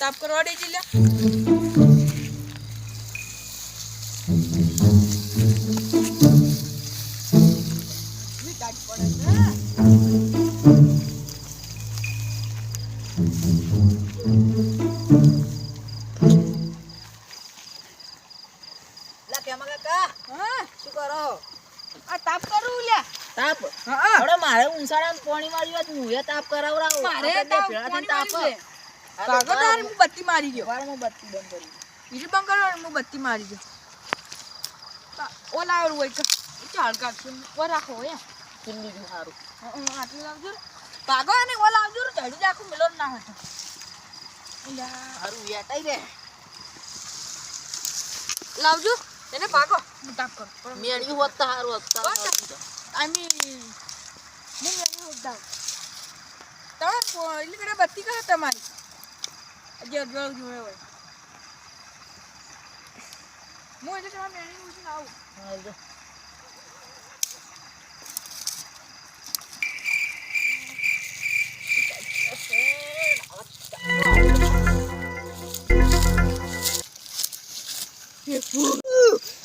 તાપ કરવા દે લે લા કેમાં કાકા? હા. શું કરો આ તાપ કરું લ્યા. તાપ? હા. મારે ઉંસાડામાં પાણી વાળ્યું હોત હું એ તાપ કરાવડાવું. મારે તાપ પાણી તાપ. કાગળ તારે હું બત્તી મારી ગયો. વાળમાં બત્તી બંધ કરી બીજું બંધ કરો હું બત્તી મારી ગયો. તા- ઓ લાવેલું હોય ચાલ કાઢશું. ઓ રાખો હો યા ચીલી સારું હં, હં, આટલું લાવજો ને. અને ઓ લાવજો ચડી આખું મિલો ના હતો સારું વેટાઈ રે. લાવજો. એને પાકો હું તાપ કરું. મેળ્યું હોત તો સારું હોત તારું બસ. હોત. મેને ઉડાવ તમે એટલે બત્તી કહે તમારી. અગિયાર જળ જોયે હોય હું એટલે તમારે મેણી ઉઠીને આવું હા.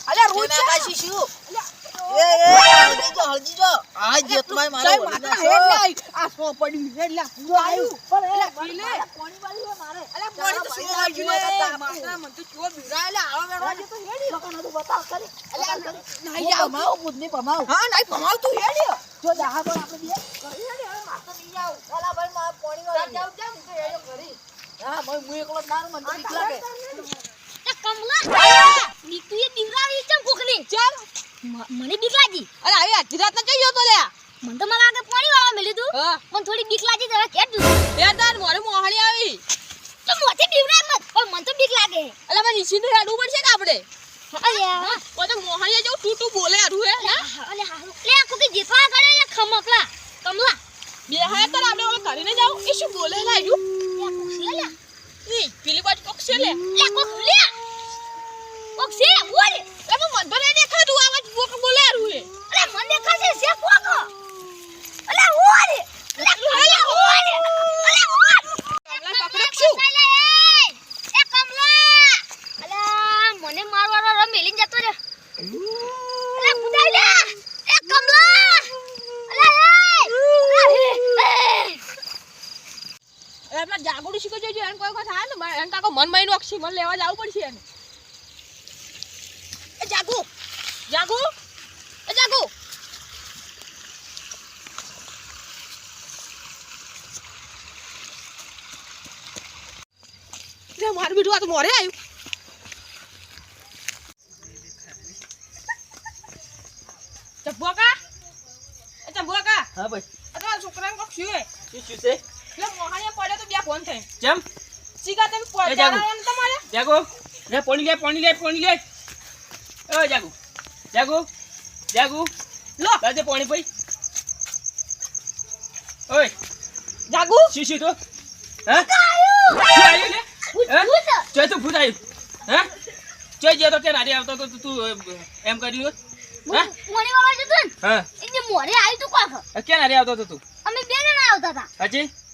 અલ્યા રોજ કાશી શું? એ, એ, હળદી જો, હળદી જો. આ જેતમાંય મારે માથા. હેડ આ સો પડી હેડ લા પૂરો આવ્યું. પણ એ પી કોણી વાળી છે મારે. અલ્યા પાણી તો સો આવી તાપ. માથા મને તો ચો બીવડાય લે આવો વેણો આજે તો હેડી. લોકોને તો બતાવ કરી. કરી. નહીં હું આવ ભમાવું, બુધની ભમાવું. હા નહીં ભમાવ તું હેડી. જો દાહા પર આપણે બે. કરી હેડી, હવે માથે નહીં આવ ચાલ, ભાઈ, મારે પાણી વાળી જાવ જાવ હું તો હેડો કરી હા, મય મુ એકલો જ મન તો બીક લાગે. કમલા નીતુ એ દીવરાવી ચમ કોકની. ચાલ. મને બીક લાગી. અરે આવી આખી રાત ના જઈયો તો લ્યા? મને તો મારા આગળ પાણી વાળવા મેલી તું. મને થોડી બીક લાગી જરા કે તું એ તાર મોરે મોહળી આવી. તો મોતે બીવરાય મત પણ મને તો બીક લાગે. અલા મને નીચે હેડવું પડશે ને આપણે? અરે ઓ તો મોહળીએ જેવું તું તું બોલે હારું હે? અલે હા લે આ કે જેતવા કરે લે ખમકલા કમલા. બે હા તાર આપણે ઓલે કરીને જાવ એ શું બોલે લાગ્યું લે કોક્ષી લે. ઈ પેલી બાજુ કોક લે. લે કોક લે. કોક્ષી બોલ એ હું મન તો નહીં દેખાતું આવાજ કોક બોલે હારું હે અલે મને દેખાશે છે કોક અલે ઓર અલે અલે ઓર અલે ઓર કમલા પકડક શું એ કમલા અલા મને મારવાનો રમ મેલીન જતો રે અલા કુદાઈ લે એ કમલા અલા એ એ આપણે જાગોડી શીખો જોજો એને કોઈ કોઈ થાય ને મારે એને કાકો મન મહિનો મન લેવા જવું પડશે એને. એ જાગુ જાગુ એ જાગુ. મારું બીડું આ તો મોરે આવ્યું. ચંપુકા એ ચંપુકા હા, ભાઈ. આ તો છોકરાને કોક શું છે? શું શું છે? એટલે મોહાણીએ પડ્યો તો બે ફોન થઈ ચમ? ચીકા તમે એ. પહોંચાડવાનું તમારે? જાગો. લે પાણી લે પાણી લે પાણી લે. ઓ જાગો. જાગો. જાગુ. લો. દાદે પાણી પઈ. ઓય. જાગો. શું શું તો? હા? શું લે ચોય તું ભૂત આવ્યું. હા? ચોય જે તો કે નારી આવતો તો તું એમ કર્યું? હા મોરે વાળો જતો ને હા. એ મોરે આવ્યું તું કોક. નારી આવતો તો તું? અમે બે જણા આવતા હતા. હજી? એ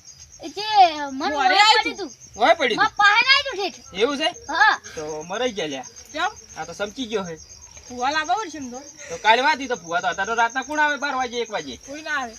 જે મન મોરે મોરે તું. હોય પડી માં પાહે ના આવ્યું ઠેઠ. એવું છે? હા. તો મરાઈ ગયા લ્યા. કેમ? આ તો સમજી ગયો હે ફુવા લાગો પડશે તો. તો કાલે વાતી તો ફુવા તો અત્યારે રાતના કોણ આવે? બાર વાગે એક વાગે. કોઈ ના આવે.